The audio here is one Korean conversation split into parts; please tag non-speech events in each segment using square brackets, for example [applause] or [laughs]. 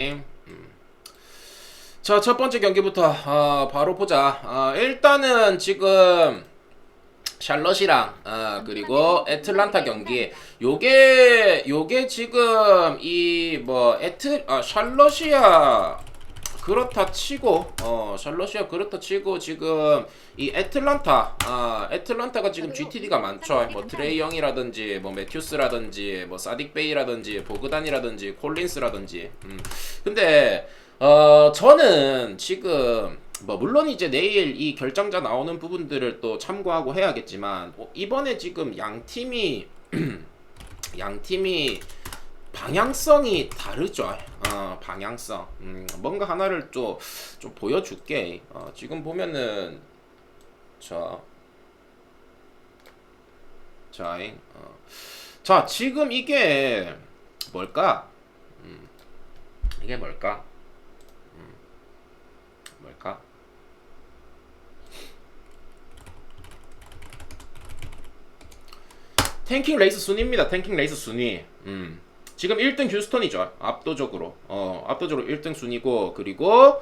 음. 자, 첫 번째 경기부터 어, 바로 보자. 어, 일단은 지금 샬럿이랑 어, 그리고 애틀란타 경기 요게 요게 지금 이 뭐 애틀 아 샬럿이야 그렇다 치고 어 샬럿이야 그렇다 치고 지금 이 애틀란타 아 애틀란타가 지금 GTD가 많죠. 뭐 드레이 영이라든지 뭐 매튜스라든지 뭐 사딕 베이라든지 보그단이라든지 콜린스라든지. 음. 근데 어 저는 지금 뭐 물론 이제 내일 이 결정자 나오는 부분들을 또 참고하고 해야겠지만 어, 이번에 지금 양 팀이 [clears throat] 양 팀이 방향성이 다르죠. 어, 방향성. 음, 뭔가 하나를 좀, 좀 보여줄게. 어, 지금 보면은, 자, 자, 잉, 어. 자, 지금 이게 뭘까? 음, 이게 뭘까? 음, 뭘까? 탱킹 레이스 순위입니다. 탱킹 레이스 순위. 음. 지금 1등 휴스턴이죠. 압도적으로. 어, 압도적으로 1등 순위고 그리고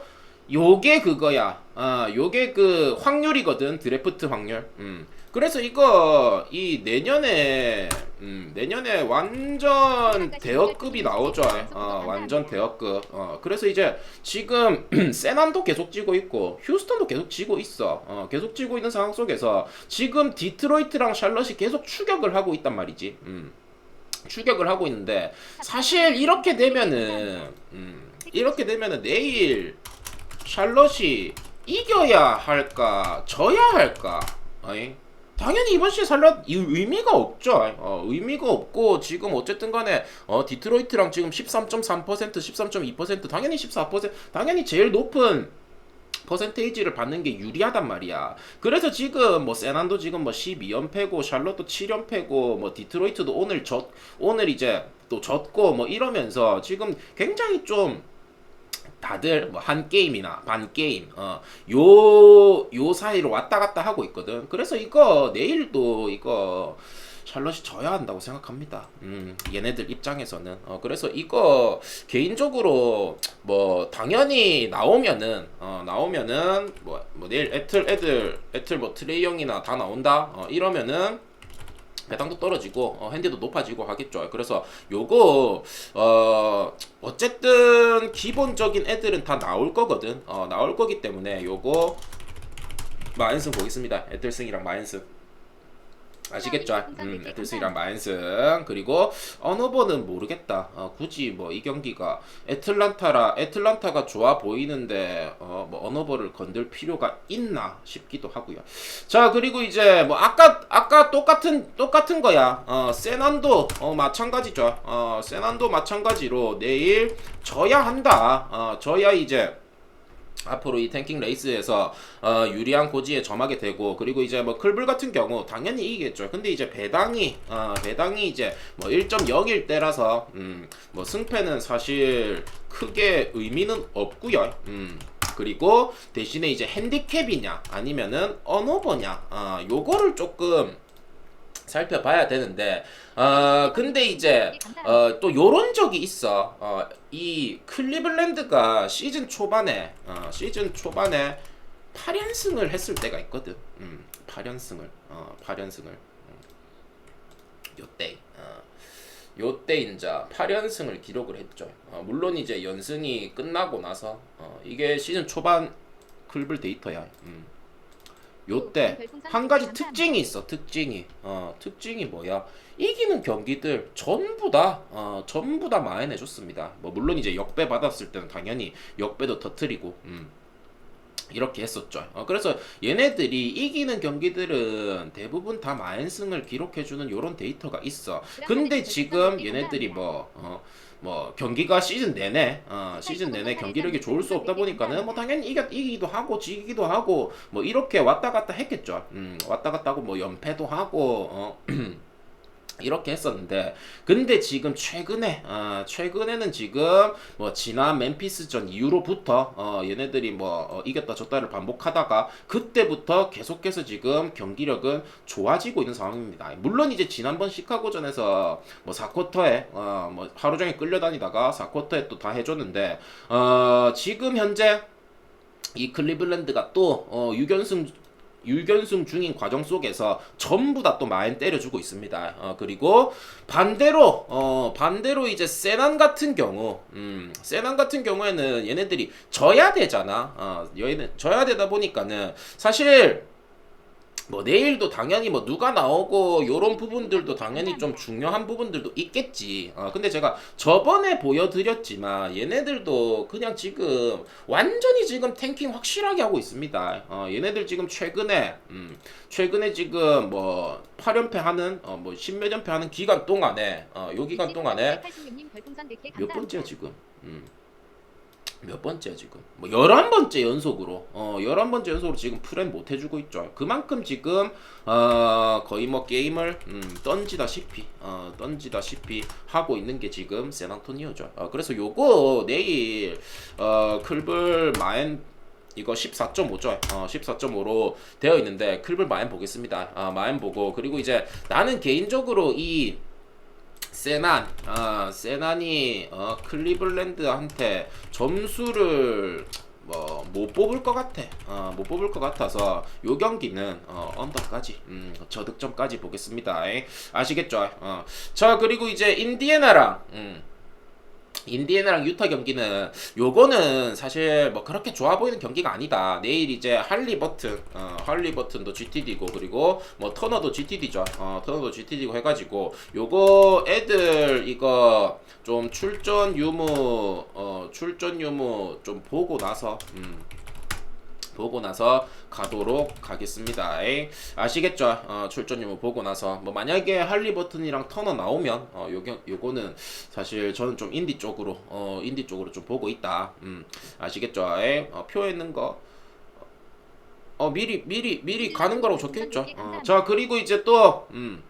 요게 그거야. 아, 요게 그 확률이거든. 드래프트 확률. 음. 그래서 이거 이 내년에 음, 내년에 완전 대여급이 나오죠. 어, 완전 대여급. 어, 그래서 이제 지금 [clears throat] 세난도 계속 지고 있고 휴스턴도 계속 지고 있어. 어, 계속 지고 있는 상황 속에서 지금 디트로이트랑 샬럿이 계속 추격을 하고 있단 말이지. 음. 추격을 하고 있는데 사실 이렇게 되면은 음, 이렇게 되면은 내일 샬럿이 이겨야 할까 져야 할까? 어이? 당연히 이번 시즌 이 의미가 없죠. 어, 의미가 없고 지금 어쨌든 간에 어, 디트로이트랑 지금 13.3% 13.2% 당연히 14% 당연히 제일 높은 퍼센테이지를 받는 게 유리하단 말이야. 그래서 지금 뭐 세난도 지금 뭐 12연패고 샬롯도 7연패고 뭐 디트로이트도 오늘 졌 오늘 이제 또 졌고 뭐 이러면서 지금 굉장히 좀 다들 뭐 한 게임이나 반 게임 어요요 사이로 왔다 갔다 하고 있거든. 그래서 이거 내일도 이거 샬럿이 져야 한다고 생각합니다. 음, 얘네들 입장에서는. 어, 그래서 이거 개인적으로 뭐 당연히 나오면은 어, 나오면은 뭐, 뭐 내일 애틀 애들 애틀 뭐 트레이 형이나 다 나온다. 어, 이러면은 배당도 떨어지고 어, 핸디도 높아지고 하겠죠. 그래서 요거 어 어쨌든 기본적인 애들은 다 나올 거거든. 어 나올 거기 때문에 요거 마인승 보겠습니다. 애들승이랑 마인승. 아시겠죠? 음, 애틀스이랑 마인슨 그리고 어너버는 모르겠다. 어, 굳이 뭐 이 경기가 애틀란타라 애틀란타가 좋아 보이는데 어, 뭐 어너버를 건들 필요가 있나 싶기도 하고요. 자 그리고 이제 뭐 아까 아까 똑같은 똑같은 거야. 어, 세난도 어, 마찬가지죠. 어, 세난도 마찬가지로 내일 져야 한다. 어, 져야 이제 앞으로 이 탱킹 레이스에서 어, 유리한 고지에 점하게 되고 그리고 이제 뭐 클불 같은 경우 당연히 이기겠죠. 근데 이제 배당이 어, 배당이 이제 뭐 1.0일 때라서 음, 뭐 승패는 사실 크게 의미는 없고요. 음. 그리고 대신에 이제 핸디캡이냐 아니면은 언어버냐 아 요거를 조금 살펴봐야 되는데 어 근데 이제 어또 요런 적이 있어. 어이 클리블랜드가 시즌 초반에 어 시즌 초반에 8연승을 했을 때가 있거든. 음 8연승을. 어 8연승을. 음. 요때 어. 요때 이제 8연승을 기록을 했죠. 어 물론 이제 연승이 끝나고 나서 어 이게 시즌 초반 클블 데이터야. 음. 요때 한 가지 특징이 있어 특징이. 어 특징이 뭐야? 이기는 경기들 전부 다 어, 전부 다 마련해줬습니다. 뭐 물론 이제 역배 받았을 때는 당연히 역배도 터트리고 음. 이렇게 했었죠. 어, 그래서 얘네들이 이기는 경기들은 대부분 다 마연승을 기록해주는 요런 데이터가 있어. 근데 지금 얘네들이 뭐, 어, 뭐 경기가 시즌 내내 어, 시즌 내내 경기력이 좋을 수 없다 보니까는 뭐 당연히 이겨, 이기기도 하고 지기도 하고 뭐 이렇게 왔다 갔다 했겠죠. 음, 왔다 갔다 하고 뭐 연패도 하고 어, [clears throat] 이렇게 했었는데 근데 지금 최근에 어, 최근에는 지금 뭐 지난 멤피스전 이후로부터 어, 얘네들이 뭐 어, 이겼다 졌다를 반복하다가 그때부터 계속해서 지금 경기력은 좋아지고 있는 상황입니다. 물론 이제 지난번 시카고전에서 뭐 4쿼터에 어, 뭐 하루 종일 끌려다니다가 4쿼터에 또 다 해줬는데 어, 지금 현재 이 클리블랜드가 또 어, 6연승 6연승 중인 과정 속에서 전부 다 또 마인 때려주고 있습니다. 어, 그리고 반대로 어, 반대로 이제 세난 같은 경우, 음, 세난 같은 경우에는 얘네들이 져야 되잖아. 어, 얘네 져야 되다 보니까는 사실 뭐 내일도 당연히 뭐 누가 나오고 요런 부분들도 당연히 좀 중요한 부분들도 있겠지. 어, 근데 제가 저번에 보여드렸지만 얘네들도 그냥 지금 완전히 지금 탱킹 확실하게 하고 있습니다. 어, 얘네들 지금 최근에 음, 최근에 지금 뭐 8연패 하는 어, 뭐 10몇 연패 하는 기간 동안에 어, 요 기간 동안에 몇 번째야 지금? 음. 몇 번째야 지금? 뭐 열한 번째 연속으로 어 열한 번째 연속으로 지금 프렌 못 해주고 있죠. 그만큼 지금 어 거의 뭐 게임을 음, 던지다시피 어 던지다시피 하고 있는 게 지금 세난토니오죠. 어 그래서 요거 내일 어 클블 마엔 이거 14.5죠. 어, 14.5로 되어 있는데 클블 마엔 보겠습니다. 아, 마엔 보고 그리고 이제 나는 개인적으로 이 세난, 아 세난이 어, 클리블랜드한테 점수를 뭐 못 뽑을 것 같아. 어, 못 뽑을 것 같아서 요 경기는 어, 언더까지, 음, 저득점까지 보겠습니다. 에이, 아시겠죠? 어. 자 그리고 이제 인디애나랑. 음, 인디애나랑 유타 경기는 요거는 사실 뭐 그렇게 좋아 보이는 경기가 아니다. 내일 이제 할리 버튼, 어, 할리 버튼도 GTD고 그리고 뭐 터너도 GTD죠. 어, 터너도 GTD고 해가지고 요거 애들 이거 좀 출전 유무, 어, 출전 유무 좀 보고 나서 음. 보고 나서 가도록 하겠습니다. 에이, 아시겠죠? 어, 출전 유무 보고 나서 뭐 만약에 할리 버튼이랑 터너 나오면 어, 요거 요거는 사실 저는 좀 인디 쪽으로 어, 인디 쪽으로 좀 보고 있다. 음, 아시겠죠? 에이, 어, 표 있는 거. 어 미리 미리 미리 가는 거라고 적혀 있죠. 어, 자 그리고 이제 또 음.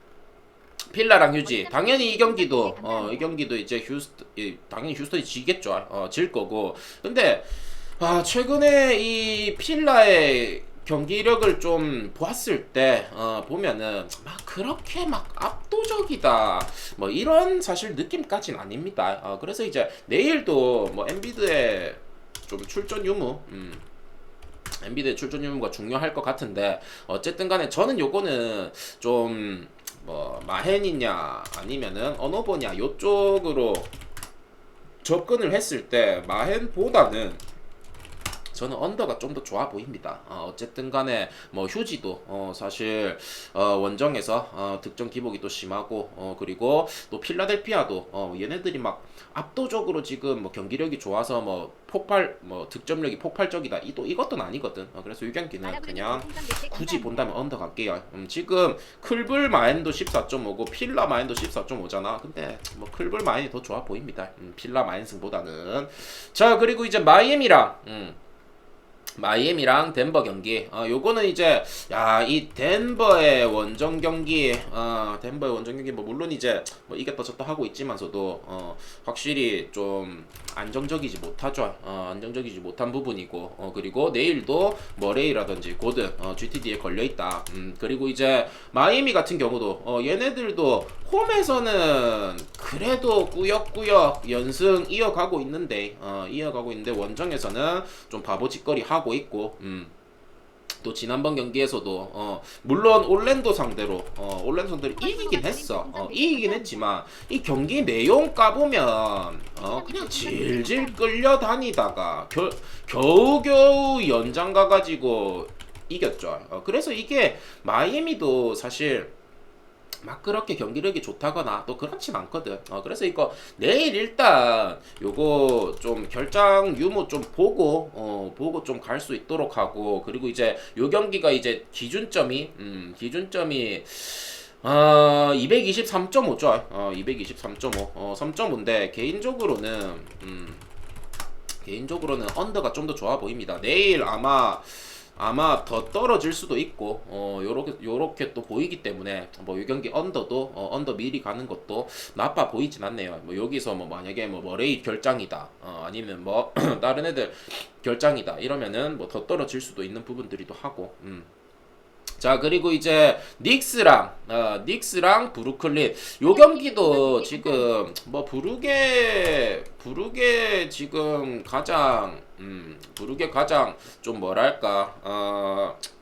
필라랑 휴지 당연히 이 경기도 어, 이 경기도 이제 휴스턴 이, 당연히 휴스턴이 지겠죠. 어, 질 거고 근데 아, 최근에 이 필라의 경기력을 좀 보았을 때, 어, 보면은, 막 그렇게 막 압도적이다. 뭐 이런 사실 느낌까지는 아닙니다. 어, 그래서 이제 내일도 뭐 엔비드의 좀 출전 유무, 음, 엔비드의 출전 유무가 중요할 것 같은데, 어쨌든 간에 저는 요거는 좀, 뭐, 마헨이냐, 아니면은 어노버냐, 요쪽으로 접근을 했을 때, 마헨보다는 저는 언더가 좀 더 좋아 보입니다. 어, 쨌든 간에 뭐 휴지도 어, 사실 어, 원정에서 어, 득점 기복이 또 심하고 어, 그리고 또 필라델피아도 어, 얘네들이 막 압도적으로 지금 뭐 경기력이 좋아서 뭐 폭발 뭐 득점력이 폭발적이다. 이또 이것도 아니거든. 어, 그래서 이 경기는 그냥 굳이 본다면 언더 갈게요. 음, 지금 클블 마인도 14.5고 필라 마인도 14.5잖아. 근데 뭐 클블 마인이 더 좋아 보입니다. 음, 필라 마인승보다는 자 그리고 이제 마이애미랑 음, 마이애미랑 덴버 경기. 어, 요거는 이제 야, 이 덴버의 원정 경기, 어, 덴버의 원정 경기 뭐 물론 이제 뭐 이겼다 졌다 하고 있지만서도 어, 확실히 좀 안정적이지 못하죠. 어, 안정적이지 못한 부분이고, 어, 그리고 내일도 머레이라든지 고든 어, GTD에 걸려 있다. 음, 그리고 이제 마이애미 같은 경우도 어, 얘네들도 홈에서는 그래도 꾸역꾸역 연승 이어가고 있는데, 어, 이어가고 있는데 원정에서는 좀 바보 짓거리 하고 있고, 음. 또 지난번 경기에서도 어 물론 올랜도 상대로 어 올랜도 상대로 이기긴 했어. 어 이기긴 했지만 이 경기 내용 까보면 어 그냥 질질 끌려다니다가 겨, 겨우겨우 연장 가가지고 이겼죠. 어 그래서 이게 마이애미도 사실 막 그렇게 경기력이 좋다거나 또 그렇진 않거든. 어, 그래서 이거 내일 일단 요거 좀 결장 유무 좀 보고 어, 보고 좀 갈 수 있도록 하고 그리고 이제 요 경기가 이제 기준점이 음, 기준점이 어, 223.5죠. 어, 223.5. 어, 3.5인데 개인적으로는 음, 개인적으로는 언더가 좀 더 좋아 보입니다. 내일 아마 아마 더 떨어질 수도 있고 어 요렇게 요렇게 또 보이기 때문에 뭐 이 경기 언더도 어, 언더 미리 가는 것도 나빠 보이진 않네요. 뭐 여기서 뭐 만약에 뭐 머레이 결장이다 어, 아니면 뭐 [clears throat] 다른 애들 결장이다 이러면은 뭐 더 떨어질 수도 있는 부분들이도 하고 음. 자 그리고 이제 닉스랑 어, 닉스랑 브루클린 요 경기도 지금 뭐 부르게 부르게 지금 가장 음 부르게 가장 좀 뭐랄까 어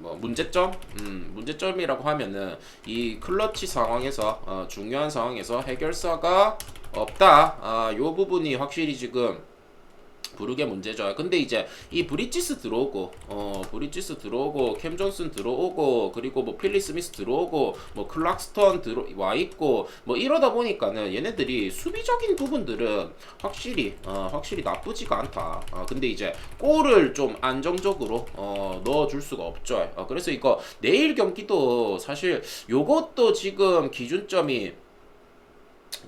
뭐 문제점, 음 문제점이라고 하면은 이 클러치 상황에서 어, 중요한 상황에서 해결사가 없다. 아요 부분이 확실히 지금 부르게 문제죠. 근데 이제 이 브리지스 들어오고, 어, 브리지스 들어오고, 캠 존슨 들어오고, 그리고 뭐 필리 스미스 들어오고, 뭐 클락스턴 들어 와 있고, 뭐 이러다 보니까는 얘네들이 수비적인 부분들은 확실히, 어, 확실히 나쁘지가 않다. 어, 근데 이제 골을 좀 안정적으로 어, 넣어줄 수가 없죠. 어, 그래서 이거 내일 경기도 사실 요것도 지금 기준점이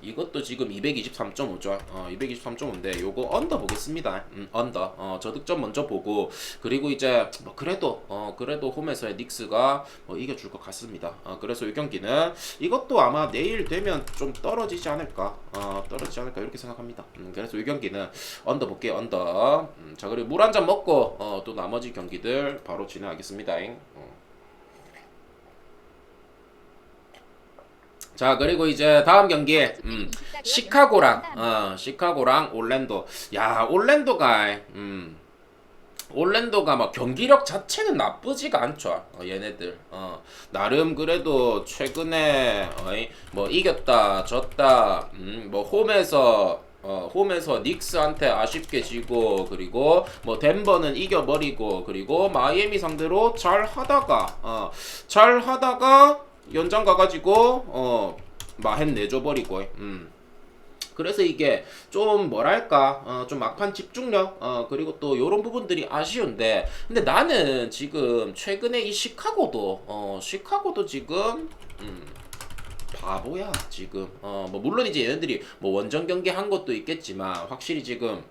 이것도 지금 223.5죠. 어, 223.5인데 요거 언더 보겠습니다. 음, 언더. 어, 저득점 먼저 보고 그리고 이제 뭐 그래도 어, 그래도 홈에서의 닉스가 뭐 이겨줄 것 같습니다. 어, 그래서 이 경기는 이것도 아마 내일 되면 좀 떨어지지 않을까. 어, 떨어지지 않을까 이렇게 생각합니다. 음, 그래서 이 경기는 언더 볼게요. 언더. 음, 자 그리고 물 한 잔 먹고 어, 또 나머지 경기들 바로 진행하겠습니다. 어. 자 그리고 이제 다음 경기 음, 시카고랑 어, 시카고랑 올랜도. 야 올랜도가 음, 올랜도가 막 경기력 자체는 나쁘지가 않죠. 어, 얘네들. 어, 나름 그래도 최근에 어이, 뭐 이겼다 졌다 음, 뭐 홈에서 어, 홈에서 닉스한테 아쉽게 지고 그리고 뭐 덴버는 이겨버리고 그리고 마이애미 상대로 잘 하다가 어, 잘 하다가 연장 가가지고 어 마헨 내줘버리고 음. 그래서 이게 좀 뭐랄까 어, 좀 막판 집중력 어, 그리고 또 요런 부분들이 아쉬운데 근데 나는 지금 최근에 이 시카고도 어, 시카고도 지금 음, 바보야 지금 어, 뭐 물론 이제 얘네들이 뭐 원정 경기 한 것도 있겠지만 확실히 지금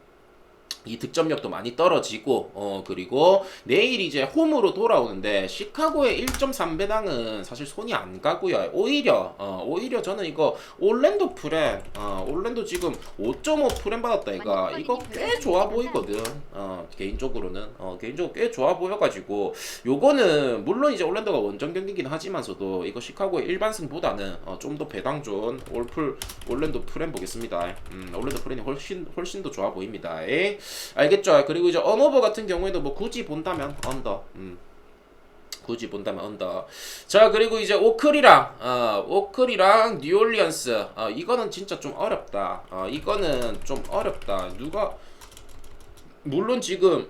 이 득점력도 많이 떨어지고 어 그리고 내일 이제 홈으로 돌아오는데 시카고의 1.3배당은 사실 손이 안 가고요. 오히려 어 오히려 저는 이거 올랜도 프렌 어 올랜도 지금 5.5 프렌 받았다 이거 이거 꽤 좋아 보이거든. 어 개인적으로는 어 개인적으로 꽤 좋아 보여 가지고 요거는 물론 이제 올랜도가 원정 경기긴 하지만서도 이거 시카고의 일반승보다는 어, 좀 더 배당 좋은 올풀 올랜도 프렌 보겠습니다. 음 올랜도 프렌이 훨씬 훨씬 더 좋아 보입니다. 에? 알겠죠? 그리고 이제 언오버 같은 경우에도 뭐 굳이 본다면 언더. 음. 굳이 본다면 언더. 자 그리고 이제 오클이랑 어, 오클이랑 뉴올리언스. 어, 이거는 진짜 좀 어렵다. 어, 이거는 좀 어렵다. 누가 물론 지금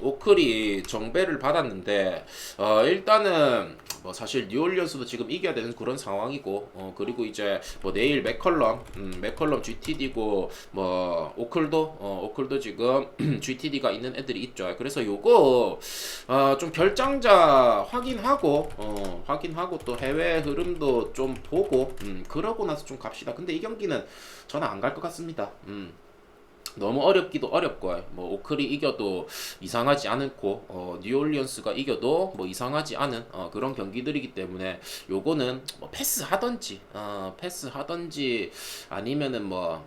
오클이 정배를 받았는데 어, 일단은 뭐 사실 뉴올리언스도 지금 이겨야 되는 그런 상황이고 어, 그리고 이제 뭐 내일 맥컬럼 음, 맥컬럼 GTD고 뭐 오클도 어, 오클도 지금 [clears throat] GTD가 있는 애들이 있죠. 그래서 요거 어, 좀 결장자 확인하고 어, 확인하고 또 해외 흐름도 좀 보고 음, 그러고 나서 좀 갑시다. 근데 이 경기는 저는 안 갈 것 같습니다. 음. 너무 어렵기도 어렵고 뭐 오클이 이겨도 이상하지 않고 어, 뉴올리언스가 이겨도 뭐 이상하지 않은 어, 그런 경기들이기 때문에 요거는 뭐 패스 하던지 어, 패스 하던지 아니면은 뭐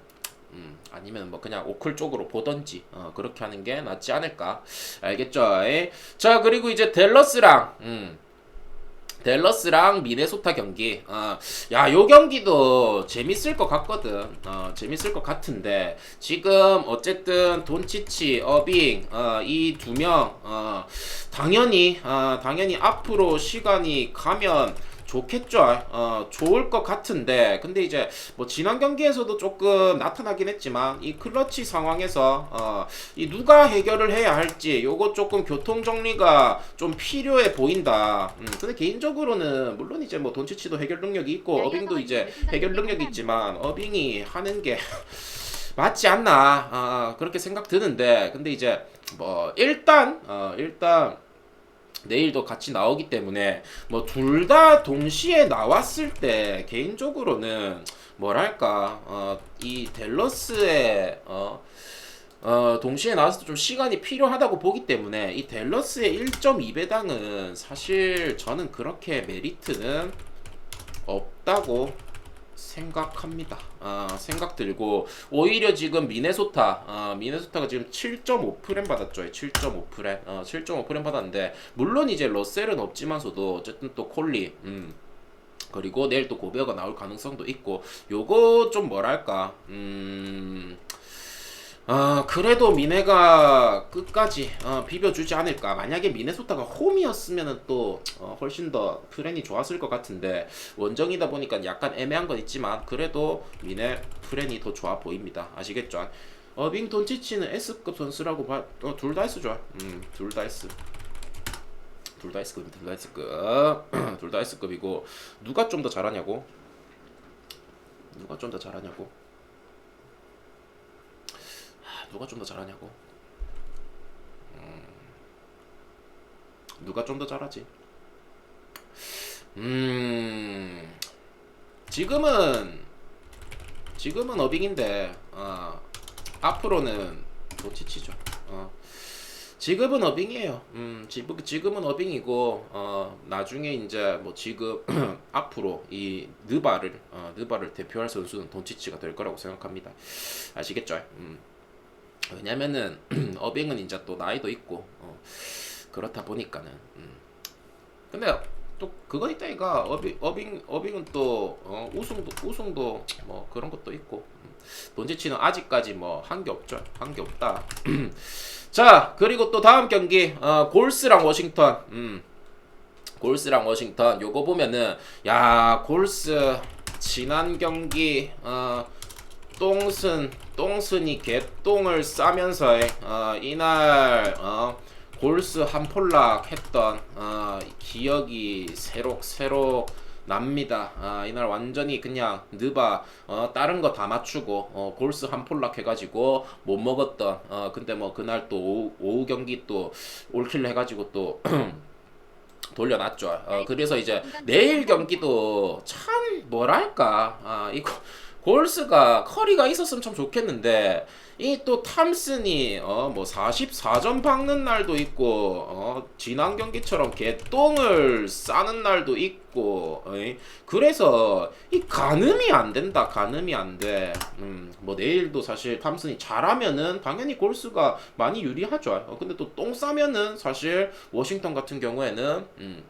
음, 아니면 뭐 그냥 오클 쪽으로 보던지 어, 그렇게 하는 게 낫지 않을까 알겠죠? 에? 자 그리고 이제 델러스랑 음, 댈러스랑 미네소타 경기. 어, 야, 요 경기도 재밌을 것 같거든. 어, 재밌을 것 같은데 지금 어쨌든 돈치치, 어빙 어, 이 두 명 어, 당연히 어, 당연히 앞으로 시간이 가면 좋겠죠. 어, 좋을 것 같은데, 근데 이제 뭐 지난 경기에서도 조금 나타나긴 했지만 이 클러치 상황에서 어, 이 누가 해결을 해야 할지 요거 조금 교통 정리가 좀 필요해 보인다. 음, 근데 개인적으로는 물론 이제 뭐 돈치치도 해결 능력이 있고 어빙도 이제 해결 능력이 있지만 어빙이 하는 게 [laughs] 맞지 않나 아, 그렇게 생각 드는데 근데 이제 뭐 일단 어, 일단 내일도 같이 나오기 때문에 뭐 둘 다 동시에 나왔을 때 개인적으로는 뭐랄까 어, 이 델러스의 어, 어, 동시에 나와서 좀 시간이 필요하다고 보기 때문에 이 델러스의 1.2배당은 사실 저는 그렇게 메리트는 없다고 생각합니다. 아, 생각 들고 오히려 지금 미네소타, 아, 미네소타가 지금 7.5프렘 받았죠. 7.5프렘, 어, 7.5프렘 받았는데 물론 이제 러셀은 없지만서도 어쨌든 또 콜리, 음. 그리고 내일 또 고베어가 나올 가능성도 있고 요거 좀 뭐랄까 음. 아 그래도 미네가 끝까지 어, 비벼주지 않을까. 만약에 미네소타가 홈이었으면은 또 어, 훨씬 더 프렌이 좋았을 것 같은데 원정이다 보니까 약간 애매한 건 있지만 그래도 미네 프렌이 더 좋아 보입니다. 아시겠죠? 어빙 돈치치는 S급 선수라고 봐, 어, 둘 다 S죠. 음 둘 다 S. 둘 다 S급입니다. 둘 다 S급. [clears throat] 둘 다 S급이고 누가 좀 더 잘하냐고? 누가 좀 더 잘하냐고 누가 좀 더 잘하냐고? 음, 누가 좀 더 잘하지? 음, 지금은 지금은 어빙인데 어, 앞으로는 도치치죠. 어. 지금은 어빙이에요. 음, 지금 지금은 어빙이고 어, 나중에 이제 뭐 지금 [clears throat] 앞으로 이 느바를 어, 느바를 대표할 선수는 돈치치가 될 거라고 생각합니다. 아시겠죠? 음. 왜냐면은 [clears throat] 어빙은 이제 또 나이도 있고 어, 그렇다 보니까는 음. 근데 또 그거 있다니까 어빙 어빙 어빙은 또 어, 우승도 우승도 뭐 그런 것도 있고 음. 돈지치는 아직까지 뭐 한 게 없죠 한 게 없다 [clears throat] 자 그리고 또 다음 경기 어, 골스랑 워싱턴 음. 골스랑 워싱턴 요거 보면은 야 골스 지난 경기 어 똥순 똥순이 개똥을 싸면서 어, 이날 어, 골스 한 폴락 했던 어, 기억이 새록새록 납니다. 아, 이날 완전히 그냥 느바 어, 다른 거 다 맞추고 어, 골스 한 폴락 해가지고 못 먹었던 어, 근데 뭐 그날 또 오후, 오후 경기 또 올킬 해가지고 또 [clears throat] 돌려놨죠. 어, 그래서 이제 내일 경기도 참 뭐랄까 아 이거 골스가 커리가 있었으면 참 좋겠는데 이 또 탐슨이 어 뭐 44점 박는 날도 있고 어 지난 경기처럼 개똥을 싸는 날도 있고 어이? 그래서 이 가늠이 안 된다 가늠이 안돼 음 뭐 내일도 사실 탐슨이 잘하면은 당연히 골스가 많이 유리하죠 어, 근데 또 똥 싸면은 사실 워싱턴 같은 경우에는 음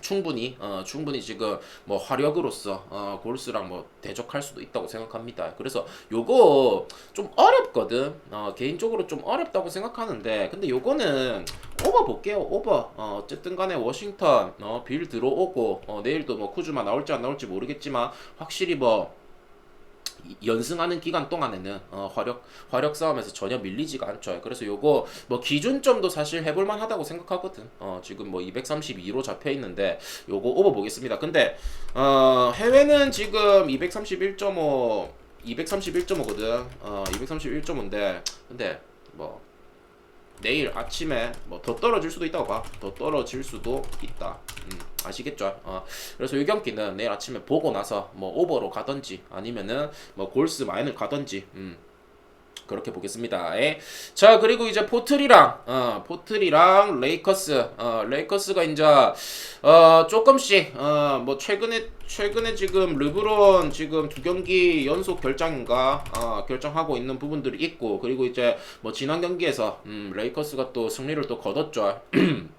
충분히 어, 충분히 지금 뭐 화력으로서 어, 골스랑 뭐 대적할 수도 있다고 생각합니다. 그래서 요거 좀 어렵거든. 어, 개인적으로 좀 어렵다고 생각하는데 근데 요거는 오버 볼게요. 오버. 어, 어쨌든 간에 워싱턴 어, 빌 들어오고 어, 내일도 뭐 쿠즈마 나올지 안 나올지 모르겠지만 확실히 뭐 연승하는 기간 동안에는 어, 화력 화력 싸움에서 전혀 밀리지가 않죠. 그래서 요거 뭐 기준점도 사실 해볼 만 하다고 생각하거든. 어, 지금 뭐 232로 잡혀 있는데 요거 오버 보겠습니다. 근데 어, 해외는 지금 231.5 231.5거든. 어, 231.5인데 근데 뭐 내일 아침에 뭐 더 떨어질 수도 있다고 봐. 더 떨어질 수도 있다. 음, 아시겠죠? 어, 그래서 이 경기는 내일 아침에 보고 나서 뭐 오버로 가든지 아니면은 뭐 골스 마인을 가든지 음, 그렇게 보겠습니다. 예. 자 그리고 이제 포틀이랑 어, 포틀이랑 레이커스 어, 레이커스가 이제 어, 조금씩 어, 뭐 최근에 최근에 지금 르브론 지금 두 경기 연속 결장인가 어, 결정하고 있는 부분들이 있고 그리고 이제 뭐 지난 경기에서 음, 레이커스가 또 승리를 또 거뒀죠. [clears throat]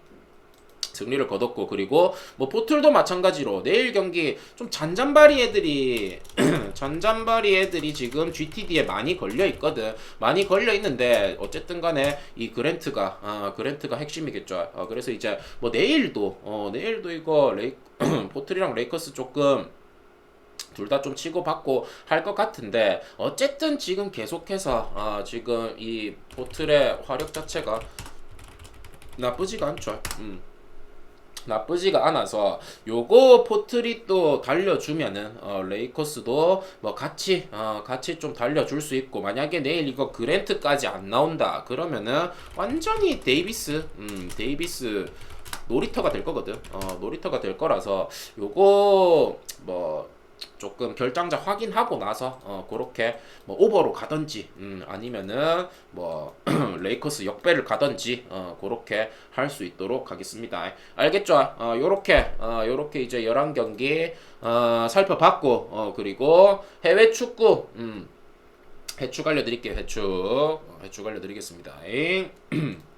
승리를 거뒀고 그리고 뭐 포틀도 마찬가지로 내일 경기 좀 잔잔바리 애들이 [clears throat] 잔잔바리 애들이 지금 GTD에 많이 걸려 있거든 많이 걸려 있는데 어쨌든 간에 이 그랜트가 아 그랜트가 핵심이겠죠 어, 그래서 이제 뭐 내일도 어 내일도 이거 레이 [clears throat] 포틀이랑 레이커스 조금 둘다좀 치고받고 할 것 같은데 어쨌든 지금 계속해서 아 지금 이 포틀의 화력 자체가 나쁘지가 않죠. 음. 나쁘지가 않아서 요거 포트리 또 달려주면은 어, 레이커스도 뭐 같이 어, 같이 좀 달려줄 수 있고 만약에 내일 이거 그랜트까지 안 나온다 그러면은 완전히 데이비스 음 데이비스 놀이터가 될 거거든. 어 놀이터가 될 거라서 요거 뭐 조금 결장자 확인하고 나서 어 그렇게 뭐 오버로 가든지 음 아니면은 뭐 [clears throat] 레이커스 역배를 가든지 어 그렇게 할 수 있도록 하겠습니다. 알겠죠? 어 요렇게 어 요렇게 이제 11경기 어 살펴봤고 어 그리고 해외 축구 음 해축 알려드릴게요 해축 어, 해축 알려드리겠습니다. 잉. [clears throat]